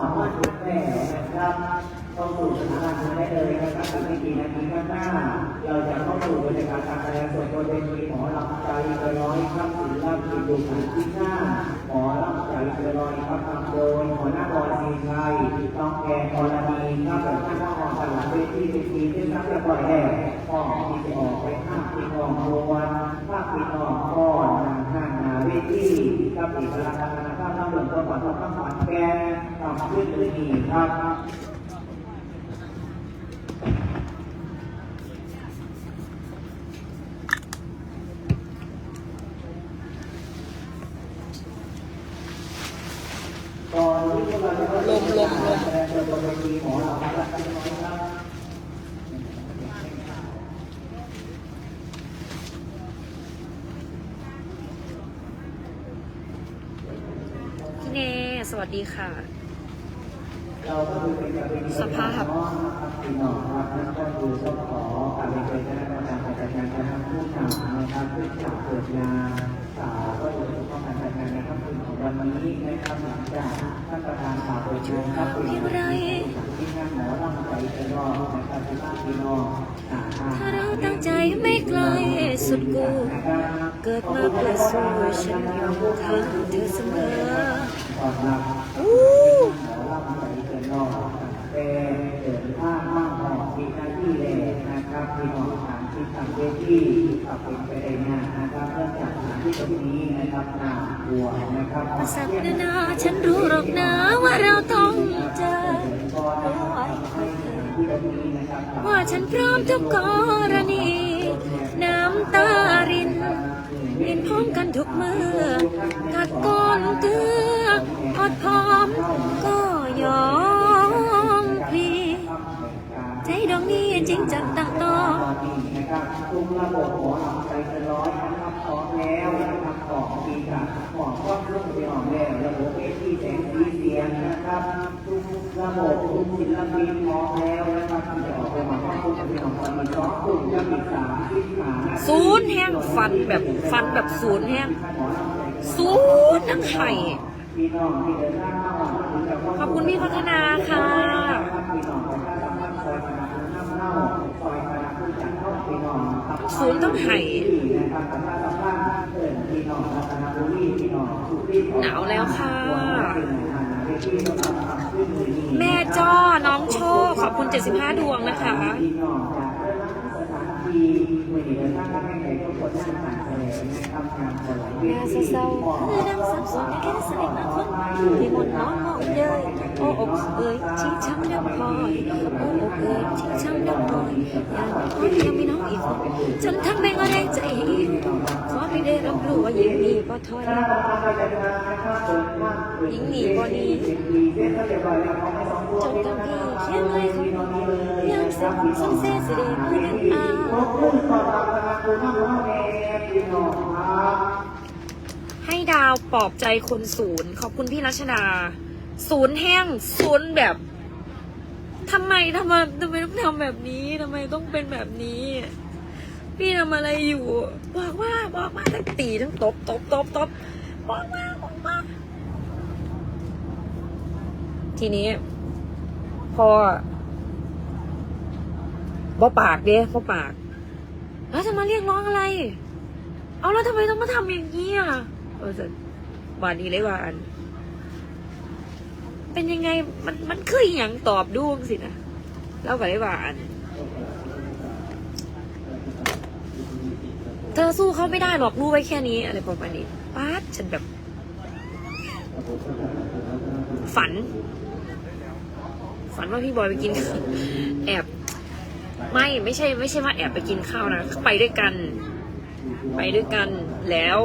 สามารถดแม่นะครับเข้าสู่สถานการณ์ได้เลยนะครับอีกไม่กี่นาทีข้างหน้า เราจะเข้าสู่บรรยากาศการแสดงสดบนเวทีหมอลำใจเกินร้อยครับศิลปินดุขันที่ห้าหมอลำใจเกินร้อยครับนำโดยหัวหน้าบอลสีชัยน้องแกนอรณีครับเป็นท่านผู้ออกตลาดเวทีเวทีที่นักเรียบร้อยแล้วก็ที่จะออกไปภาปีนองโรวันภาคปีนองก้อนนางห้างนาเวทีครับอีกพลังงานนะครับนำหลวงพ่อก่อนต้องขวัญแกน ทำขึ้นด้วยดีครับลมลมลมพี่เนสวัสดีค่ะ สภาพองครับนั่นก็คือต้องขอการเป็นคณะกรรมการจัดงานนะครับผู้นำนะครับผู้จัดเปิดงานสาธกตรวจดูความจัดงานนะครับวันนี้นะครับหลังจาท่านประธานสาวเปิดงานครับเป็นที่งานหมอลำใจกระรอกตีนองอ่าถ้าเราตั้งใจไม่ไกลสุดกู เกิดมาเพื่อสู้ฉันอยู่ทางเธอเสมอ ก่อนรับ อู้ หมอลำใจเกินรอบเป็นเดินทางมากหอกมีหน้าที่แลนะครับพี่น้องทางที่ทางเวที กับเป็นไปได้งานนะครับเริ่มจากสถานที่ตรงนี้นะครับนาบัวนะครับสักนานาฉันรู้หรอกนะว่าเราต้องเจอว่าฉันพร้อมทุกกรณี น้ำตารินรินพร้อมกันทุกเมื่อกัดก้นเกลืออดพร้อมก็ยอมพีใจดวงนี้ จริงจังตั้งต่อตอนนี้นะครับทุกระบบหมอลำใจเกินร้อยนะครับพร้อมแล้วนะครับของดีค่ะหมอครอบคลุมไปหอมแล้วระบบเอทีแสงสีเสียงนะครับทุกระบบทุกศิลปินพร้อมแล้วนะครับที่จะออกไปหมอครอบคลุมไปหอมตอนนี้สองกลุ่มจะมีสามที่ขาศูนย์แห้งฟันแบบฟันแบบศูนย์แห้งศูนย์ทั้งไข่ขอบคุณพี่พัฒนาค่ะ ศูนย์ต้องไห่นะครับประชาสัมพันธ์เอิ้นพี่น้องรัตนบุรีพี่น้องสุรินทร์หนาวแล้วค่ะ แม่จ้อน้องโชค ขอบคุณ 75 ดวงนะคะงากเรื่องสถานที่มือนี้เดินทางมาให้ไหนทุกะสลายเวงานทีเศร้าๆคือดังสับสนแค่สนิทมาคนที่มนต์น้องมองเย้ยโอ้อกเอ้ยที่ช้ำน้ำพลอยโอ้ อกเอ้ยที่ช้ำน้ำพลอยอย่างคนยังมีน้องอีกคนจนทั้งแม่งก็แรงใจอีกขอไม่ได้รับรู้ว่ายิงหนีบ่ถอยยิงหนีบ่หนีจนทั้งพี่เขียนเลยคำพูดยังสับสนเสียสิเดมือกันอ้าวให้ดาวปลอบใจคนศูนย์ขอบคุณพี่รัชดาศูนย์แห้งศูนย์แบบ ทำไมทำไมทำไมต้องทำแบบนี้ทำไมต้องเป็นแบบนี้ พี่ทำอะไรอยู่ บอกว่าบอกมาทั้งตีทั้งตบตบตบตบบอกมาบอกมาทีนี้ พอบ่ปากเด้บ่ปาก แล้วจะมาเรียกร้องอะไร เอาแล้วทำไมต้องมาทำอย่างนี้อะเออจะวานนี้เลยว่าอัน เป็นยังไงมันมันคืออย่างตอบดูสินะแล้วก็เลยว่าอัน เธอสู้เขาไม่ได้หรอกรู้ไว้แค่นี้ อะไรประมาณนี้ป๊าฉันแบบ ฝัน ฝันว่าพี่บอยไปกิน แอบ ไม่ไม่ใช่ ไม่ใช่ว่าแอบไปกินข้าวนะ ไปด้วยกัน ไปด้วยกันแล้ว